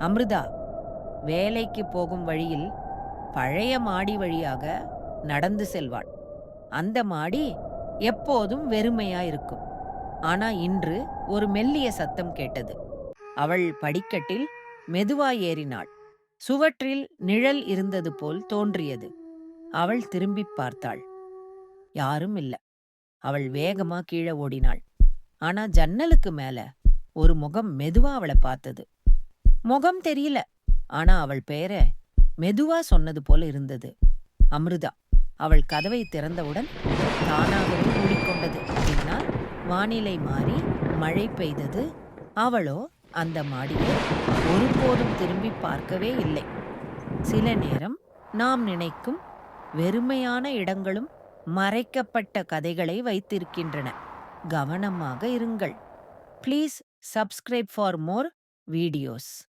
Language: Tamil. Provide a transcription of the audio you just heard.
அமிர்தா வேலைக்கு போகும் வழியில் பழைய மாடி வழியாக நடந்து செல்வாள். அந்த மாடி எப்போதும் வெறுமையா இருக்கும். ஆனா இன்று ஒரு மெல்லிய சத்தம் கேட்டது. அவள் படிக்கட்டில் மெதுவா ஏறினாள். சுவற்றில் நிழல் இருந்தது போல் தோன்றியது. அவள் திரும்பிப் பார்த்தாள். யாரும் இல்ல. அவள் வேகமா கீழே ஓடினாள். ஆனா ஜன்னலுக்கு மேல ஒரு முகம் மெதுவா அவளை பார்த்தது. முகம் தெரியல. ஆனா அவள் பெயரை மெதுவா சொன்னது போல இருந்தது. அமிர்தா அவள் கதவை திறந்தவுடன் தானாகவே மூடிக்கொண்டது. பின்னால் வானிலை மாறி மழை பெய்தது. அவளோ அந்த மாடியை ஒருபோதும் திரும்பி பார்க்கவே இல்லை. சில நேரம் நாம் நினைக்கும் வெறுமையான இடங்களும் மறைக்கப்பட்ட கதைகளை வைத்திருக்கின்றன. கவனமாக இருங்கள். Please subscribe for more videos